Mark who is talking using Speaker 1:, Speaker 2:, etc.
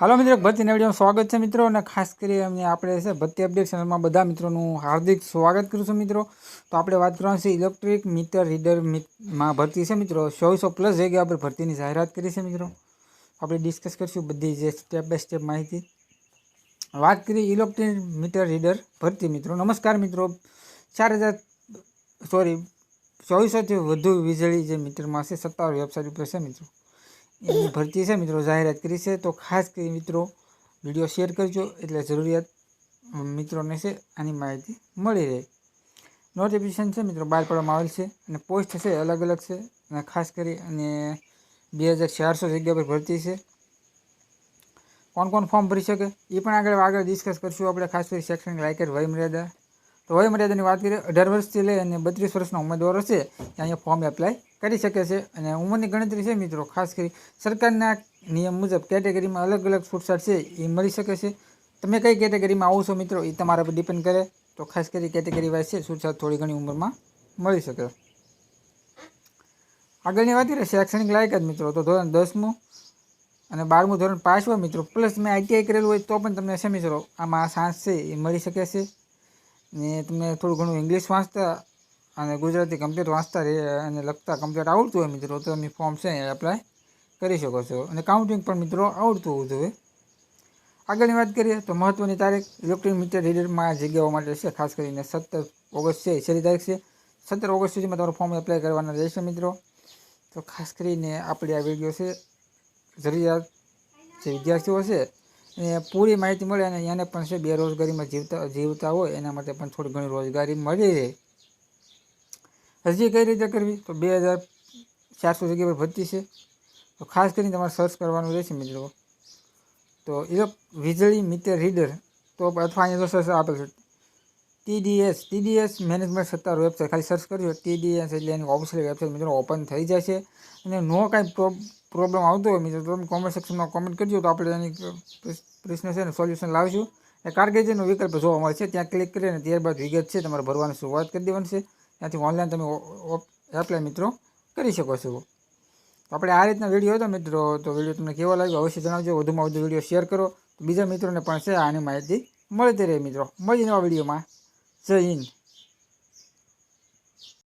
Speaker 1: હાલો મિત્રો ભરતી વિડીયોમાં સ્વાગત છે મિત્રો, અને ખાસ કરી અમને આપણે છે ભરતી અપડેટ ચેનલમાં બધા મિત્રોનું હાર્દિક સ્વાગત કરું છું મિત્રો. તો આપણે વાત કરવાની છે ઇલેક્ટ્રિક મીટર રીડરમાં ભરતી છે મિત્રો. ચોવીસો પ્લસ જગ્યા આપણે ભરતીની જાહેરાત કરી છે મિત્રો. આપણે ડિસ્કસ કરીશું બધી જે સ્ટેપ બાય સ્ટેપ માહિતી. વાત કરી ઇલેક્ટ્રિક મીટર રીડર ભરતી મિત્રો. નમસ્કાર મિત્રો. ચાર હજાર, સોરી, ચોવીસોથી વધુ વીજળી જે મીટરમાં છે, સત્તાવાર વેબસાઇટ ઉપર છે મિત્રો. એની ભરતી છે મિત્રો, જાહેરાત કરી છે. તો ખાસ કરી મિત્રો, વીડિયો શેર કરજો. એટલે જરૂરિયાત મિત્રોને છે, આની માહિતી મળી રહે. નોટિફિકેશન છે મિત્રો, બહાર પાડવામાં આવેલ છે અને પોસ્ટ છે અલગ અલગ છે. અને ખાસ કરી અને બે હજાર ચારસો જગ્યા પર ભરતી છે. કોણ કોણ ફોર્મ ભરી શકે? એ પણ આગળ આગળ ડિસ્કસ કરશું આપણે. ખાસ કરી શૈક્ષણિક લાયકાત વય મર્યાદા તો વય મર્યાદાની વાત કરીએ, અઢાર વર્ષથી લઈ અને બત્રીસ વર્ષના ઉમેદવારો છે ત્યાં અહીંયા ફોર્મ એપ્લાય કરી શકે છે. અને ઉંમરની ગણતરી છે મિત્રો, ખાસ કરી સરકારના નિયમ મુજબ કેટેગરીમાં અલગ અલગ છૂટછાટ છે, એ મળી શકે છે. તમે કઈ કેટેગરીમાં આવો છો મિત્રો, એ તમારા પર ડિપેન્ડ કરે. તો ખાસ કરી કેટેગરી વાઇઝ છે છૂટછાટ થોડી ઘણી ઉંમરમાં મળી શકે. આગળની વાત કરીએ, શૈક્ષણિક લાયકાત મિત્રો, તો ધોરણ દસમું અને બારમું ધોરણ પાસ મિત્રો પ્લસ મેં આઈટીઆઈ કરેલું હોય તો પણ તમને મિત્રો આમાં સાંસ છે, એ મળી શકે છે. ને તમને થોડું ઘણું ઇંગ્લિશ વાંચતા અને ગુજરાતી કમ્પ્લીટ વાંચતા રહે અને લખતા કમ્પ્લીટ આવડતું હોય મિત્રો, તો તમે ફોર્મ છે એ એપ્લાય કરી શકો છો. અને કાઉન્ટિંગ પણ મિત્રો આવડતું હોવું જોઈએ. આગળની વાત કરીએ તો મહત્ત્વની તારીખ ઇલેક્ટ્રિક મીટર રીડરમાં જગ્યાઓ માટે છે, ખાસ કરીને સત્તર ઓગસ્ટ છે છેલ્લી તારીખ છે. સત્તર ઓગસ્ટ સુધીમાં તમારું ફોર્મ એપ્લાય કરવાના રહેશે મિત્રો. તો ખાસ કરીને આપણે આ વીડિયો છે, જરૂરિયાત જે વિદ્યાર્થીઓ છે એને પૂરી માહિતી મળે અને એને પણ છે બેરોજગારીમાં જીવતા જીવતા હોય, એના માટે પણ થોડી ઘણી રોજગારી મળી રહે. હજી કઈ રીતે કરવી? તો બે હજાર ચારસો જગ્યા પર ભરતી છે. તો ખાસ કરીને તમારે સર્ચ કરવાનું રહેશે મિત્રો. તો એ વીજળી મીટર રીડર તો અથવા અહીંયા સર્ચ આપેલ છે. ટીડીએસ ટીડીએસ મેનેજમેન્ટ સત્તાવાર વેબસાઇટ ખાલી સર્ચ કરજો. ટીડીએસ એટલે એની ઓફિશિયલ વેબસાઇટ મિત્રો ઓપન થઈ જશે. અને નો કાંઈ પ્રોબ્લેમ આવતો હોય મિત્રો તમે કોમેન્ટ સેક્શનમાં કોમેન્ટ કરજો તો આપણે એની પ્રશ્ન છે ને સોલ્યુશન લાવીશું. એ કારકિર્દીનો વિકલ્પ જોવા મળે છે, ત્યાં ક્લિક કરીને ત્યારબાદ વિગત છે, તમારે ભરવાની શરૂઆત કરી દેવાની છે. ત્યાંથી ઓનલાઈન તમે એપ્લાય મિત્રો કરી શકો છો. આપણે આ રીતના વીડિયો હતો મિત્રો, તો વીડિયો તમને કેવો લાગ્યો અવશ્ય જણાવજો. વધુમાં વધુ વીડિયો શેર કરો. બીજા મિત્રોને પણ છે, આની માહિતી મળતી રહે મિત્રો. મળી નવા વિડીયોમાં જય હિન્દ.